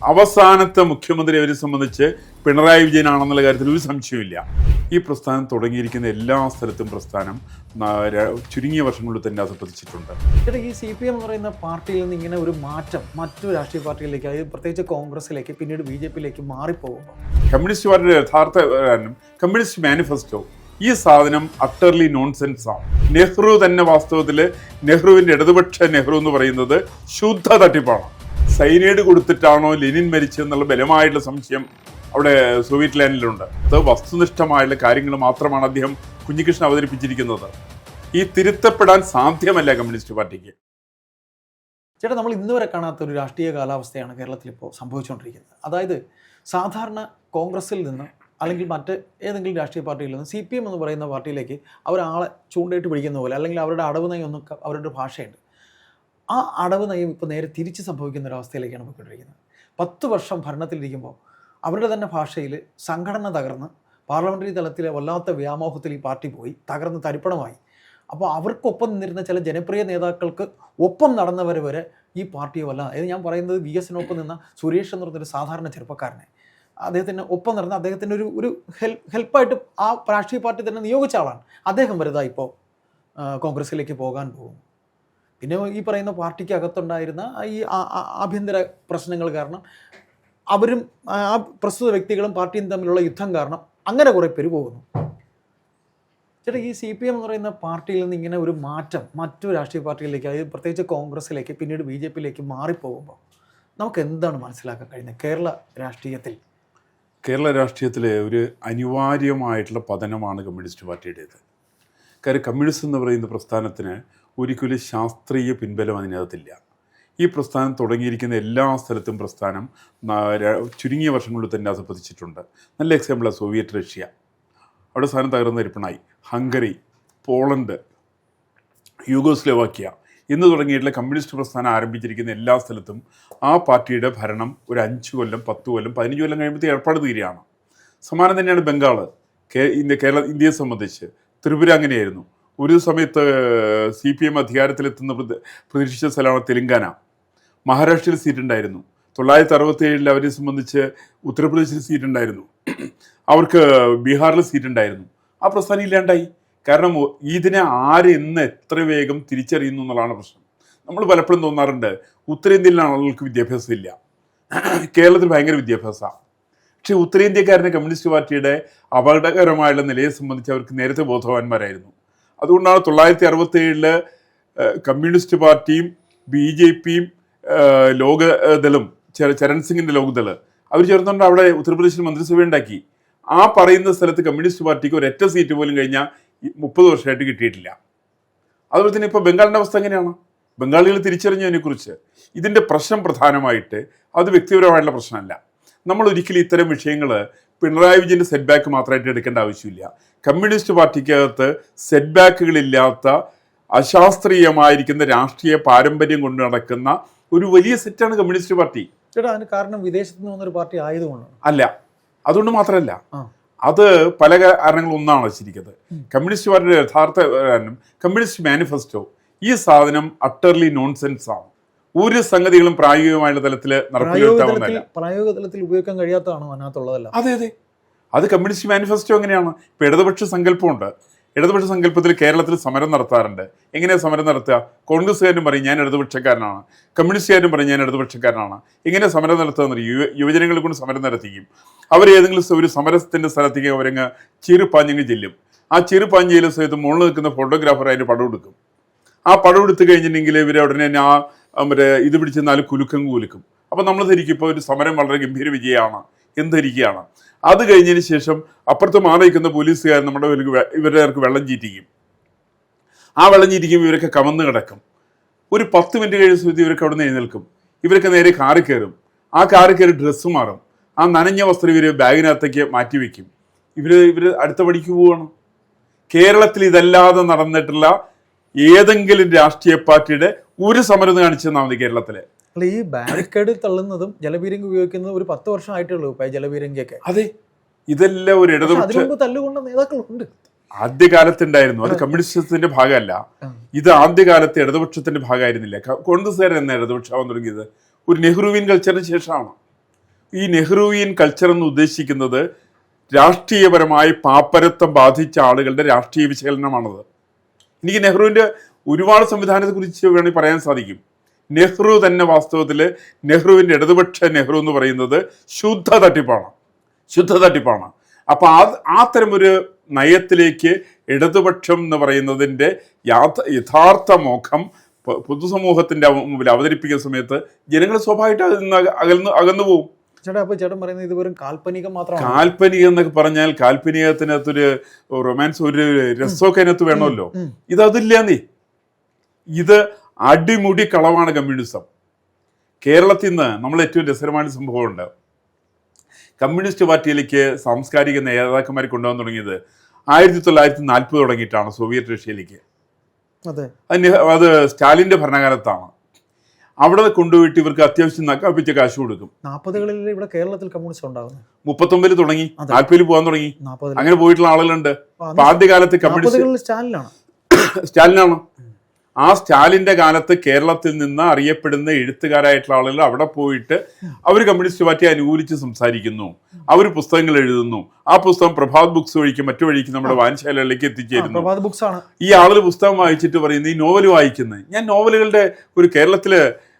അവസാനത്തെ മുഖ്യമന്ത്രി അവരെ സംബന്ധിച്ച് പിണറായി വിജയനാണെന്നുള്ള കാര്യത്തിൽ ഒരു സംശയമില്ല ഈ പ്രസ്ഥാനം തുടങ്ങിയിരിക്കുന്ന എല്ലാ സ്ഥലത്തും പ്രസ്ഥാനം ചുരുങ്ങിയ വർഷങ്ങളിൽ തന്നെ അത് പതിച്ചിട്ടുണ്ട് ചേട്ടാ ഈ സി പി എം എന്ന് പറയുന്ന പാർട്ടിയിൽ നിന്ന് ഇങ്ങനെ ഒരു മാറ്റം മറ്റു രാഷ്ട്രീയ പാർട്ടികളിലേക്ക് അതായത് പ്രത്യേകിച്ച് കോൺഗ്രസിലേക്ക് പിന്നീട് ബി ജെ പിയിലേക്ക് മാറിപ്പോകുമ്പോൾ കമ്മ്യൂണിസ്റ്റ് പാർട്ടിയുടെ യഥാർത്ഥ കമ്മ്യൂണിസ്റ്റ് മാനിഫെസ്റ്റോ ഈ സാധനം അട്ടർലി നോൺസെൻസ് ആണ് നെഹ്റു തന്നെ വാസ്തവത്തിൽ നെഹ്റുവിന്റെ ഇടതുപക്ഷ നെഹ്റു എന്ന് പറയുന്നത് ശുദ്ധ തട്ടിപ്പാണ്. സൈനൈഡ് കൊടുത്തിട്ടാണോ ലെനിൻ മരിച്ചതെന്നുള്ള ബലമായിട്ടുള്ള സംശയം അവിടെ സോവിയറ്റ് ലാൻഡിലുണ്ട്. അത് വസ്തുനിഷ്ഠമായുള്ള കാര്യങ്ങൾ മാത്രമാണ് അദ്ദേഹം കുഞ്ഞികൃഷ്ണൻ അവതരിപ്പിച്ചിരിക്കുന്നത്. ഈ തിരുത്തപ്പെടാൻ സാധ്യമല്ല കമ്മ്യൂണിസ്റ്റ് പാർട്ടിക്ക്. ചേട്ടാ നമ്മൾ ഇന്നുവരെ കാണാത്ത ഒരു രാഷ്ട്രീയ കാലാവസ്ഥയാണ് കേരളത്തിൽ ഇപ്പോൾ സംഭവിച്ചുകൊണ്ടിരിക്കുന്നത്. അതായത് സാധാരണ കോൺഗ്രസിൽ നിന്ന് അല്ലെങ്കിൽ മറ്റ് ഏതെങ്കിലും രാഷ്ട്രീയ പാർട്ടിയിൽ നിന്ന് സി പി എം എന്ന് പറയുന്ന പാർട്ടിയിലേക്ക് അവരാളെ ചൂണ്ടയിട്ട് പിടിക്കുന്ന പോലെ അല്ലെങ്കിൽ അവരുടെ അടവ് നയം ഒന്നും അവരുടെ ഭാഷയുണ്ട്. ആ അടവ് നയം ഇപ്പോൾ നേരെ തിരിച്ച് സംഭവിക്കുന്ന ഒരവസ്ഥയിലേക്കാണ് പോയിക്കൊണ്ടിരിക്കുന്നത്. പത്ത് വർഷം ഭരണത്തിലിരിക്കുമ്പോൾ അവരുടെ തന്നെ ഭാഷയിൽ സംഘടന തകർന്ന് പാർലമെന്ററി തലത്തിലെ വല്ലാത്ത വ്യാമോഹത്തിൽ ഈ പാർട്ടി പോയി തകർന്ന് തരിപ്പണമായി. അപ്പോൾ അവർക്കൊപ്പം നിന്നിരുന്ന ചില ജനപ്രിയ നേതാക്കൾക്ക് ഒപ്പം നടന്നവർ വരെ ഈ പാർട്ടിയെ വല്ല അതായത് ഞാൻ പറയുന്നത് വി എസിനൊപ്പം നിന്ന സുരേഷ് എന്ന് പറഞ്ഞൊരു സാധാരണ ചെറുപ്പക്കാരനെ. അദ്ദേഹത്തിന് ഒപ്പം നടന്ന അദ്ദേഹത്തിന്റെ ഒരു ഒരു ഹെൽപ്പ് ഹെൽപ്പായിട്ട് ആ രാഷ്ട്രീയ പാർട്ടി തന്നെ നിയോഗിച്ച ആളാണ്. അദ്ദേഹം വരുതാ ഇപ്പോൾ കോൺഗ്രസിലേക്ക് പോകാൻ പോകും പിന്നെ ഈ പറയുന്ന പാർട്ടിക്ക് അകത്തുണ്ടായിരുന്ന ഈ ആഭ്യന്തര പ്രശ്നങ്ങൾ കാരണം അവരും ആ പ്രസ്തുത വ്യക്തികളും പാർട്ടിയും തമ്മിലുള്ള യുദ്ധം കാരണം അങ്ങനെ കുറേ പേര് പോകുന്നു. ചേട്ടാ ഈ സി പി എം എന്ന് പറയുന്ന പാർട്ടിയിൽ നിന്ന് ഇങ്ങനെ ഒരു മാറ്റം മറ്റു രാഷ്ട്രീയ പാർട്ടികളിലേക്ക് അതായത് പ്രത്യേകിച്ച് കോൺഗ്രസിലേക്ക് പിന്നീട് ബി ജെ പിയിലേക്ക് മാറിപ്പോകുമ്പോൾ നമുക്ക് എന്താണ് മനസ്സിലാക്കാൻ കഴിയുന്നത്? കേരള രാഷ്ട്രീയത്തിൽ. കേരള രാഷ്ട്രീയത്തിലെ ഒരു അനിവാര്യമായിട്ടുള്ള പതനമാണ് കമ്മ്യൂണിസ്റ്റ് പാർട്ടിയുടേത്. കാര്യം കമ്മ്യൂണിസ്റ്റ് എന്ന് പറയുന്ന പ്രസ്ഥാനത്തിന് ഒരിക്കലും ശാസ്ത്രീയ പിൻബലം അതിനകത്തില്ല. ഈ പ്രസ്ഥാനം തുടങ്ങിയിരിക്കുന്ന എല്ലാ സ്ഥലത്തും പ്രസ്ഥാനം ചുരുങ്ങിയ വർഷങ്ങളിൽ തന്നെ അത് നല്ല എക്സാമ്പിളാണ് സോവിയറ്റ് റഷ്യ. അവിടെ സ്ഥാനം തകർന്ന ഇരിപ്പണായി ഹംഗറി പോളണ്ട് യൂഗോസ്ലോവാക്യ എന്ന് തുടങ്ങിയിട്ടുള്ള കമ്മ്യൂണിസ്റ്റ് പ്രസ്ഥാനം ആരംഭിച്ചിരിക്കുന്ന എല്ലാ സ്ഥലത്തും ആ പാർട്ടിയുടെ ഭരണം ഒരു അഞ്ച് കൊല്ലം പത്ത് കൊല്ലം പതിനഞ്ച് കൊല്ലം കഴിയുമ്പോഴത്തേക്ക് ഏർപ്പാട് തീരുകയാണ്. സമാനം തന്നെയാണ് ബംഗാൾ ഇന്ത്യ കേരള ഇന്ത്യയെ സംബന്ധിച്ച് ത്രിപുര അങ്ങനെയായിരുന്നു. ഒരു സമയത്ത് സി പി എം അധികാരത്തിലെത്തുന്ന പ്രത- പ്രതീക്ഷിച്ച സ്ഥലമാണ് തെലങ്കാന. മഹാരാഷ്ട്രയിൽ സീറ്റ് ഉണ്ടായിരുന്നു തൊള്ളായിരത്തി അറുപത്തി ഏഴിൽ അവരെ സംബന്ധിച്ച് ഉത്തർപ്രദേശിൽ സീറ്റ് ഉണ്ടായിരുന്നു അവർക്ക് ബീഹാറിൽ സീറ്റ് ഉണ്ടായിരുന്നു ആ പ്രസ്ഥാനം ഇല്ലാണ്ടായി. കാരണം ഇതിനെ ആര് എന്ന് എത്ര വേഗം തിരിച്ചറിയുന്നു എന്നുള്ളതാണ് പ്രശ്നം. നമ്മൾ പലപ്പോഴും തോന്നാറുണ്ട് ഉത്തരേന്ത്യയിലാണ് ആളുകൾക്ക് വിദ്യാഭ്യാസം ഇല്ല കേരളത്തിൽ ഭയങ്കര വിദ്യാഭ്യാസമാണ്. പക്ഷേ ഉത്തരേന്ത്യക്കാരന്റെ കമ്മ്യൂണിസ്റ്റ് പാർട്ടിയുടെ അപകടകരമായുള്ള നിലയെ സംബന്ധിച്ച് അവർക്ക് നേരത്തെ ബോധവാന്മാരായിരുന്നു. അതുകൊണ്ടാണ് തൊള്ളായിരത്തി അറുപത്തി ഏഴിൽ കമ്മ്യൂണിസ്റ്റ് പാർട്ടിയും ബി ജെ പിയും ലോകദളും ചരൺ സിംഗിന്റെ ലോകദൾ അവർ ചേർന്നുകൊണ്ട് അവിടെ ഉത്തർപ്രദേശിൽ മന്ത്രിസഭ ഉണ്ടാക്കി. ആ പറയുന്ന സ്ഥലത്ത് കമ്മ്യൂണിസ്റ്റ് പാർട്ടിക്ക് ഒരൊറ്റ സീറ്റ് പോലും കഴിഞ്ഞാൽ മുപ്പത് വർഷമായിട്ട് കിട്ടിയിട്ടില്ല. അതുപോലെ തന്നെ ഇപ്പോൾ ബംഗാളിന്റെ അവസ്ഥ എങ്ങനെയാണ്? ബംഗാളികൾ തിരിച്ചറിഞ്ഞതിനെക്കുറിച്ച് ഇതിന്റെ പ്രശ്നം പ്രധാനമായിട്ട് അത് വ്യക്തിപരമായിട്ടുള്ള പ്രശ്നമല്ല. നമ്മൾ ഒരിക്കലും ഇത്തരം വിഷയങ്ങൾ പിണറായി വിജയന്റെ സെറ്റ് ബാക്ക് മാത്രമായിട്ട് എടുക്കേണ്ട ആവശ്യമില്ല. കമ്മ്യൂണിസ്റ്റ് പാർട്ടിക്കകത്ത് സെറ്റ് ബാക്കുകളില്ലാത്ത അശാസ്ത്രീയമായിരിക്കുന്ന രാഷ്ട്രീയ പാരമ്പര്യം കൊണ്ട് നടക്കുന്ന ഒരു വലിയ സെറ്റാണ് കമ്മ്യൂണിസ്റ്റ് പാർട്ടി. ചേട്ടാ അതിന് കാരണം വിദേശത്ത് നിന്ന് വന്നൊരു പാർട്ടി ആയതുകൊണ്ടാണ്. അല്ല. അതുകൊണ്ട് മാത്രമല്ല. അത് പല കാരണങ്ങൾ ഒന്നാണ് വെച്ചിരിക്കുന്നത്. കമ്മ്യൂണിസ്റ്റ് പാർട്ടിയുടെ യഥാർത്ഥ കാരണം കമ്മ്യൂണിസ്റ്റ് മാനിഫെസ്റ്റോ ഈ സാധനം അട്ടർലി നോൺസെൻസ് ആണ്. ഒരു സംഗതികളും പ്രായോഗികമായുള്ള തലത്തിൽ നടപ്പിലാക്കാവുന്നതല്ല പ്രായോഗിക തലത്തിൽ ഉപയോഗിക്കാൻ കഴിയാത്തതാണോ അതിനകത്തുള്ളതല്ല? അതെ അതെ. അത് കമ്മ്യൂണിസ്റ്റ് മാനിഫെസ്റ്റോ എങ്ങനെയാണ്? ഇപ്പൊ ഇടതുപക്ഷ സങ്കല്പമുണ്ട്. ഇടതുപക്ഷ സങ്കല്പത്തിൽ കേരളത്തിൽ സമരം നടത്താറുണ്ട്. എങ്ങനെയാണ് സമരം നടത്തുക? കോൺഗ്രസ്സുകാരും പറയും ഞാൻ ഇടതുപക്ഷക്കാരനാണ്. കമ്മ്യൂണിസ്റ്റുകാരും പറയും ഞാൻ ഇടതുപക്ഷക്കാരനാണ്. എങ്ങനെ സമരം നടത്തുക യുവ യുവജനങ്ങളെ കൊണ്ട് സമരം നടത്തിക്കും. അവർ ഏതെങ്കിലും ഒരു സമരത്തിന്റെ സ്ഥലത്തേക്ക് അവരങ്ങ് ചീറുപാഞ്ഞങ്ങ് ചെല്ലും. ആ ചീറുപാഞ്ഞ് ചെല്ലുന്ന സമയത്ത് മുകളിൽ നിൽക്കുന്ന ഫോട്ടോഗ്രാഫർ അതിന് പടം കൊടുക്കും ആ പടം എടുത്തു കഴിഞ്ഞിട്ടുണ്ടെങ്കിൽ ഇവർ ഉടനെ ആ മറ്റേ ഇത് പിടിച്ച് നാല് കുലുക്കം കുലുക്കും. അപ്പം നമ്മൾ ധരിക്കും ഇപ്പോൾ ഒരു സമരം വളരെ ഗംഭീര വിജയമാണ്. എന്ന് ധരിക്കുകയാണ് അത് കഴിഞ്ഞതിന് ശേഷം അപ്പുറത്ത് മാറി നിൽക്കുന്ന പോലീസുകാർ നമ്മുടെ ഇവരുടെ വെള്ളം ചീറ്റിക്കും. ആ വെള്ളം ചീറ്റിക്കും ഇവരൊക്കെ കമന്ന് കിടക്കും. ഒരു പത്ത് മിനിറ്റ് കഴിഞ്ഞ സമയത്ത് ഇവരൊക്കെ അവിടെ നിന്ന് എഴുന്നേൽക്കും. ഇവരൊക്കെ നേരെ കാറിൽ കയറും. ആ കാറിൽ കയറി ഡ്രസ്സ് മാറും. ആ നനഞ്ഞ വസ്ത്രം ഇവർ ബാഗിനകത്തേക്ക് മാറ്റി വയ്ക്കും ഇവർ ഇവർ അടുത്ത പടിക്ക് പോവാണ്. കേരളത്തിൽ ഇതല്ലാതെ നടന്നിട്ടുള്ള ഏതെങ്കിലും രാഷ്ട്രീയ പാർട്ടിയുടെ ഒരു സമരം ഒന്ന് കാണിച്ചു തന്നാൽ മതി കേരളത്തിലെ. അല്ല ഈ ബാരിക്കേഡ് തള്ളുന്നതും ജലപീരങ്കി ഉപയോഗിക്കുന്നതും ഒരു പത്ത് വർഷം ആയിട്ടുള്ളൂ ജലപീരങ്കിയൊക്കെ. അതെ. ഇതെല്ലാം ഒരു ഇടതുപക്ഷ തല്ലുകൊണ്ട നേതാക്കളുണ്ട്. ആദ്യകാലത്തുണ്ടായിരുന്നു. അത് കമ്മ്യൂണിസ്റ്റത്തിന്റെ ഭാഗമല്ല. ഇത് ആദ്യകാലത്ത് ഇടതുപക്ഷത്തിന്റെ ഭാഗമായിരുന്നില്ല. കോൺഗ്രസ്സുകാരൻ എന്ന ഇടതുപക്ഷമാവാൻ തുടങ്ങിയത്? ഒരു നെഹ്റുവിൻ കൾച്ചറിന് ശേഷമാണ്. ഈ നെഹ്റുവിയൻ കൾച്ചർ എന്ന് ഉദ്ദേശിക്കുന്നത് രാഷ്ട്രീയപരമായി പാപ്പരത്വം ബാധിച്ച ആളുകളുടെ രാഷ്ട്രീയ വിശകലനമാണത്. എനിക്ക് നെഹ്റുവിന്റെ ഒരുപാട് സംവിധാനത്തെ കുറിച്ച് വേണമെങ്കിൽ പറയാൻ സാധിക്കും. നെഹ്റു തന്നെ വാസ്തവത്തിൽ നെഹ്റുവിന്റെ ഇടതുപക്ഷ നെഹ്റു എന്ന് പറയുന്നത് ശുദ്ധ തട്ടിപ്പാണ്. ശുദ്ധ തട്ടിപ്പാണ്. അപ്പോൾ ആ ആ നയത്തിലേക്ക് ഇടതുപക്ഷം എന്ന് പറയുന്നതിന്റെ യാഥ യഥാർത്ഥ മുഖം പൊതുസമൂഹത്തിന്റെ മുമ്പിൽ അവതരിപ്പിക്കുന്ന സമയത്ത് ജനങ്ങൾ സ്വാഭാവികമായിട്ട് അതിൽ നിന്ന് അകന്നു അകന്ന് പോകും. ചേട്ടാ അപ്പോൾ ചേട്ടൻ പറയുന്നത് ഇത് വെറും കാൽപ്പനികം എന്നൊക്കെ പറഞ്ഞാൽ കാൽപ്പനികത്തിനകത്തൊരു റൊമാൻസ് ഒരു രസമൊക്കെ അതിനകത്ത് വേണമല്ലോ. ഇതതില്ല നീ ഇത് അടിമുടി കളവാണ് കമ്മ്യൂണിസം. കേരളത്തിൽ നിന്ന് നമ്മൾ ഏറ്റവും രസകരമായ സംഭവമുണ്ട് കമ്മ്യൂണിസ്റ്റ് പാർട്ടിയിലേക്ക് സാംസ്കാരിക നേതാക്കന്മാരെ കൊണ്ടുപോകാൻ തുടങ്ങിയത് ആയിരത്തി തൊള്ളായിരത്തി നാൽപ്പത് തുടങ്ങിയിട്ടാണ് സോവിയറ്റ് റഷ്യയിലേക്ക്. അതെ. അതിന് അത് സ്റ്റാലിന്റെ ഭരണകാലത്താണ്. അവിടെ കൊണ്ടുപോയിട്ട് ഇവർക്ക് അത്യാവശ്യം നക്കാപ്പിച്ച കാശ് കൊടുക്കും. നാൽപ്പതുകളിൽ ഇവിടെ കേരളത്തിൽ കമ്മ്യൂണിസം ഉണ്ടാകുന്നത് മുപ്പത്തൊമ്പതിൽ തുടങ്ങി. നാൽപ്പതിൽ പോകാൻ തുടങ്ങി. അങ്ങനെ പോയിട്ടുള്ള ആളുകളുണ്ട്. ആദ്യകാലത്ത് കമ്മ്യൂണിസ്റ്റ് സ്റ്റാലിനാണ്. സ്റ്റാലിനാണ്? ആ സ്റ്റാലിന്റെ കാലത്ത് കേരളത്തിൽ നിന്ന് അറിയപ്പെടുന്ന എഴുത്തുകാരായിട്ടുള്ള ആളുകൾ അവിടെ പോയിട്ട് അവർ കമ്മ്യൂണിസ്റ്റ് പാർട്ടി അനുകൂലിച്ച് സംസാരിക്കുന്നു. അവർ പുസ്തകങ്ങൾ എഴുതുന്നു. ആ പുസ്തകം പ്രഭാത് ബുക്സ് വഴിക്ക് മറ്റു വഴിക്ക് നമ്മുടെ വായനശാലകളിലേക്ക് എത്തിച്ചേരുന്നു. പ്രഭാത് ബുക്സ് ആണ് ഈ ആളുകൾ പുസ്തകം വായിച്ചിട്ട് പറയുന്നത് ഈ നോവൽ വായിക്കുന്നത് ഞാൻ നോവലുകളുടെ ഒരു കേരളത്തിൽ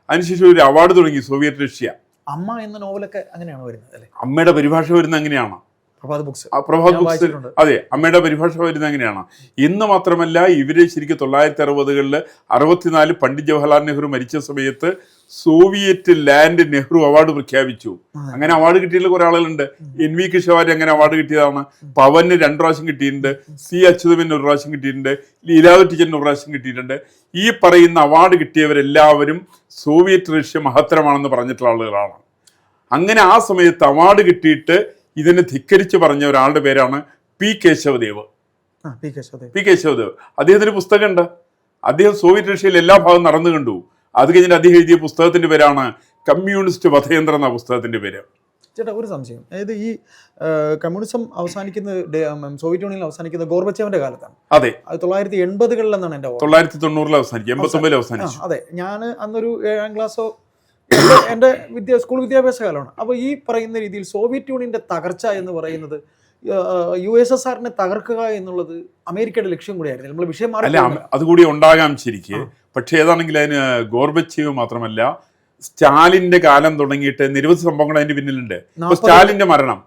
അതിനുശേഷം ഒരു അവാർഡ് തുടങ്ങി സോവിയറ്റ് റഷ്യ. അമ്മ എന്ന നോവലൊക്കെ അങ്ങനെയാണ് വരുന്നത് അമ്മയുടെ പരിഭാഷ വരുന്നത് അങ്ങനെയാണ്. പ്രഭാത് ബുക്സ്. പ്രഭാത് ബുക്സ് അതെ അമ്മയുടെ പരിഭാഷ വരുന്നത് എങ്ങനെയാണ്? ഇന്ന് മാത്രമല്ല ഇവർ ശരിക്കും തൊള്ളായിരത്തി അറുപതുകളിൽ അറുപത്തിനാല് പണ്ഡിറ്റ് ജവഹർലാൽ നെഹ്റു മരിച്ച സമയത്ത് സോവിയറ്റ് ലാൻഡ് നെഹ്റു അവാർഡ് പ്രഖ്യാപിച്ചു. അങ്ങനെ അവാർഡ് കിട്ടിയിട്ടുള്ള കുറെ ആളുകളുണ്ട്. എൻ വി കിഷവാരി അങ്ങനെ അവാർഡ് കിട്ടിയതാണ്. പവന് രണ്ടു പ്രാവശ്യം കിട്ടിയിട്ടുണ്ട്. സി അച്യുതമൻ ഒരു പ്രാവശ്യം കിട്ടിയിട്ടുണ്ട്. ലീലാവതി ടീച്ചറിന് ഒരു പ്രാവശ്യം കിട്ടിയിട്ടുണ്ട്. ഈ പറയുന്ന അവാർഡ് കിട്ടിയവരെല്ലാവരും സോവിയറ്റ് റഷ്യ മഹത്തരമാണെന്ന് പറഞ്ഞിട്ടുള്ള ആളുകളാണ്. അങ്ങനെ ആ സമയത്ത് അവാർഡ് കിട്ടിയിട്ട് ഇതിനെ ധിക്കരിച്ച് പറഞ്ഞ ഒരാളുടെ പേരാണ് പി കേശവദേവ്. പി കേശവദേവ്. അദ്ദേഹത്തിന് പുസ്തകമുണ്ട് അദ്ദേഹം സോവിയറ്റ് റഷ്യയിൽ എല്ലാ ഭാഗവും നടന്നു കണ്ടു. അത് കഴിഞ്ഞിട്ട് അദ്ദേഹം എഴുതിയ പുസ്തകത്തിന്റെ പേരാണ് കമ്മ്യൂണിസ്റ്റ് വധയന്ത്രം എന്ന പുസ്തകത്തിന്റെ പേര്. ചേട്ടാ ഒരു സംശയം. അതായത് ഈ കമ്മ്യൂണിസം അവസാനിക്കുന്ന സോവിയറ്റ് യൂണിയൻ അവസാനിക്കുന്ന ഗോർബച്ചേവന്റെ കാലത്താണ്. അതെ. തൊള്ളായിരത്തി എൺപതുകളിലെന്നാണ് എന്റെ തൊള്ളായിരത്തി തൊണ്ണൂറിൽ ആ, അവസാനിച്ചു. അതെ. ഞാൻ അന്നൊരു ഏഴാം ക്ലാസ്സോ എന്റെ വിദ്യ സ്കൂൾ വിദ്യാഭ്യാസ കാലമാണ് അപ്പോൾ ഈ പറയുന്ന രീതിയിൽ സോവിയറ്റ് യൂണിയന്റെ തകർച്ച എന്ന് പറയുന്നത് യു എസ് എസ് ആറിനെ തകർക്കുക എന്നുള്ളത് അമേരിക്കയുടെ ലക്ഷ്യം കൂടിയായിരുന്നു. നമ്മൾ വിഷയം അല്ല അതുകൂടി ഉണ്ടാകാം ശരിക്ക്. പക്ഷേ ഏതാണെങ്കിൽ അതിന് ഗോർബച്ചീവ് മാത്രമല്ല സ്റ്റാലിന്റെ കാലം തുടങ്ങിയിട്ട് നിരവധി സംഭവങ്ങൾ അതിന്റെ പിന്നിലുണ്ട്. സ്റ്റാലിന്റെ സ്റ്റാലിന്റെ മരണം.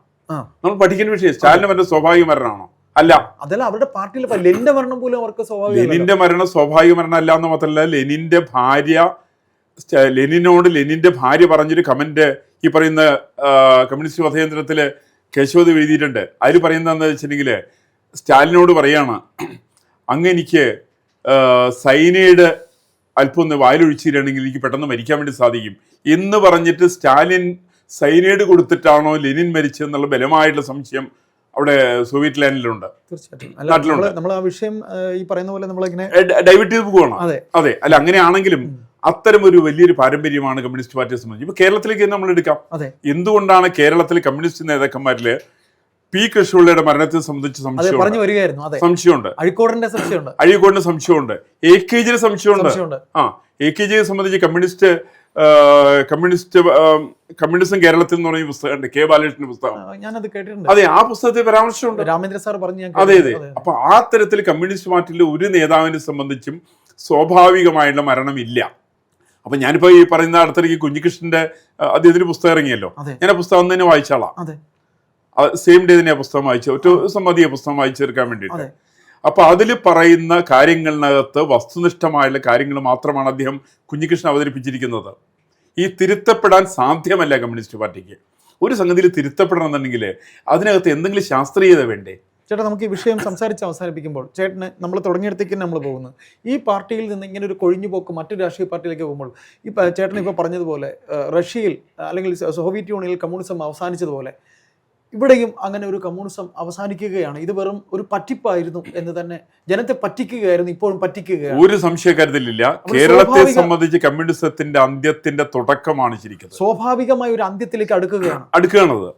നമ്മൾ പഠിക്കുന്ന വിഷയം സ്റ്റാലിന്റെ മരണം സ്വാഭാവിക മരണമാണോ? അല്ല. അതല്ല അവരുടെ പാർട്ടിയിൽ ലെനിന്റെ മരണം പോലും അവർക്ക് സ്വാഭാവിക ലെനിന്റെ മരണം സ്വാഭാവിക മരണം അല്ല എന്ന് മാത്രമല്ല ലെനിന്റെ ഭാര്യ ലെനിനോട് ലെനിന്റെ ഭാര്യ പറഞ്ഞൊരു കമന്റ് ഈ പറയുന്ന കമ്മ്യൂണിസ്റ്റ് പഥയന്ത്രത്തിൽ കേശവത് എഴുതിയിട്ടുണ്ട്. അതിൽ പറയുന്നതെന്ന് വെച്ചിട്ടുണ്ടെങ്കിൽ സ്റ്റാലിനോട് പറയാണ് അങ്ങ് എനിക്ക് സൈനൈഡ് അല്പം ഒന്ന് വായിലൊഴിച്ചിരുന്നെങ്കിൽ എനിക്ക് പെട്ടെന്ന് മരിക്കാൻ വേണ്ടി സാധിക്കും. എന്ന് പറഞ്ഞിട്ട് സ്റ്റാലിൻ സൈനൈഡ് കൊടുത്തിട്ടാണോ ലെനിൻ മരിച്ചതെന്നുള്ള ബലമായിട്ടുള്ള സംശയം അവിടെ സോവിയറ്റ് ലാൻഡിലുണ്ട്. തീർച്ചയായിട്ടും. നമ്മൾ ആ വിഷയം ഈ പറയുന്ന പോലെ നമ്മളിങ്ങനെ ഡൈവേർട്ട് ചെയ്ത് പോവാണ്? അതെ. അതെ. അല്ല അങ്ങനെയാണെങ്കിലും അത്തരം ഒരു വലിയൊരു പാരമ്പര്യമാണ് കമ്മ്യൂണിസ്റ്റ് പാർട്ടിയെ സംബന്ധിച്ച്. ഇപ്പൊ കേരളത്തിലേക്ക് നമ്മൾ എടുക്കാം. എന്തുകൊണ്ടാണ് കേരളത്തിലെ കമ്മ്യൂണിസ്റ്റ് നേതാക്കന്മാരിൽ പി കൃഷ്ണപിള്ളയുടെ മരണത്തെ സംബന്ധിച്ച് സംശയമുണ്ട്? സംശയമുണ്ട്. അഴിക്കോടിന്റെ സംശയമുണ്ട്. അഴീക്കോടിന് സംശയമുണ്ട്. എ കെ ജിയുടെ സംശയമുണ്ട്. ആ എ കെ ജിയെ സംബന്ധിച്ച് കമ്മ്യൂണിസ്റ്റ് കമ്മ്യൂണിസ്റ്റ് കമ്മ്യൂണിസം കേരളത്തിൽ എന്ന് പറയുന്ന പുസ്തകമുണ്ട്. കെ ബാലകൃഷ്ണന്റെ പുസ്തകം. ഞാനത് കേട്ടിട്ടുണ്ട്. അതെ ആ പുസ്തകത്തിൽ പരാമർശമുണ്ട്. രാമേന്ദ്ര സാർ പറഞ്ഞു അതെ അതെ. അപ്പൊ ആ തരത്തിൽ കമ്മ്യൂണിസ്റ്റ് പാർട്ടിയിലെ ഒരു നേതാവിനെ സംബന്ധിച്ചും സ്വാഭാവികമായുള്ള മരണമില്ല അപ്പൊ ഞാനിപ്പോ ഈ പറയുന്ന അടുത്തിടയ്ക്ക് കുഞ്ഞികൃഷ്ണന്റെ അദ്ദേഹത്തിന്റെ പുസ്തകം ഇറങ്ങിയല്ലോ? ഞാൻ ആ പുസ്തകം തന്നെ വായിച്ചാളാ സെയിം ഡേ തന്നെ ആ പുസ്തകം വായിച്ചു ഒറ്റ സമ്മതിയ പുസ്തകം വായിച്ചു തീർക്കാൻ വേണ്ടിയിട്ട്. അതെ. അപ്പൊ അതിൽ പറയുന്ന കാര്യങ്ങളിനകത്ത് വസ്തുനിഷ്ഠമായുള്ള കാര്യങ്ങൾ മാത്രമാണ് അദ്ദേഹം കുഞ്ഞികൃഷ്ണൻ അവതരിപ്പിച്ചിരിക്കുന്നത്. ഈ തിരുത്തപ്പെടാൻ സാധ്യമല്ല കമ്മ്യൂണിസ്റ്റ് പാർട്ടിക്ക്. ഒരു സംഗതിയിൽ തിരുത്തപ്പെടണമെന്നുണ്ടെങ്കിൽ അതിനകത്ത് എന്തെങ്കിലും ശാസ്ത്രീയത വേണ്ടേ? ചേട്ടാ നമുക്ക് ഈ വിഷയം സംസാരിച്ച് അവസാനിപ്പിക്കുമ്പോൾ ചേട്ടന് നമ്മൾ തുടങ്ങിയിടത്തേക്ക് നമ്മൾ പോകുന്നത് ഈ പാർട്ടിയിൽ നിന്ന് ഇങ്ങനെ ഒരു കൊഴിഞ്ഞു പോക്ക് മറ്റു രാഷ്ട്രീയ പാർട്ടിയിലേക്ക് പോകുമ്പോൾ ഈ ചേട്ടൻ ഇപ്പോൾ പറഞ്ഞതുപോലെ റഷ്യയിൽ അല്ലെങ്കിൽ സോവിയറ്റ് യൂണിയനിൽ കമ്മ്യൂണിസം അവസാനിച്ചതുപോലെ ഇവിടെയും അങ്ങനെ ഒരു കമ്മ്യൂണിസം അവസാനിക്കുകയാണ്. ഇത് വെറും ഒരു പറ്റിപ്പായിരുന്നു എന്ന് തന്നെ ജനത്തെ പറ്റിക്കുകയായിരുന്നു ഇപ്പോഴും പറ്റിക്കുകയാണ്. ഒരു സംശയക്കാര്യത്തിലില്ല അപ്പോൾ കേരളത്തെ സംബന്ധിച്ച് കമ്മ്യൂണിസത്തിന്റെ അന്ത്യത്തിന്റെ തുടക്കമാണ് ശരിക്കും. സ്വാഭാവികമായ ഒരു അന്ത്യത്തിലേക്ക് അടുക്കുകയാണ്. അടുക്കുകയാണത്.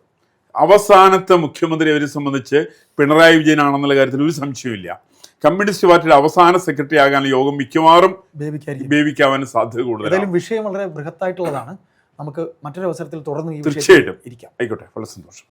അവസാനത്തെ മുഖ്യമന്ത്രി അവരെ സംബന്ധിച്ച് പിണറായി വിജയനാണെന്നുള്ള കാര്യത്തിൽ ഒരു സംശയമില്ല കമ്മ്യൂണിസ്റ്റ് പാർട്ടിയുടെ അവസാന സെക്രട്ടറി ആകാനുള്ള യോഗം മിക്കവാറും ഉപയോഗിക്കാവാൻ സാധ്യത കൂടുതൽ വിഷയം വളരെ ബൃഹത്തായിട്ടുള്ളതാണ്. നമുക്ക് മറ്റൊരു അവസരത്തിൽ തുടർന്ന് തീർച്ചയായിട്ടും. ഇരിക്കാം. ആയിക്കോട്ടെ. വളരെ സന്തോഷം.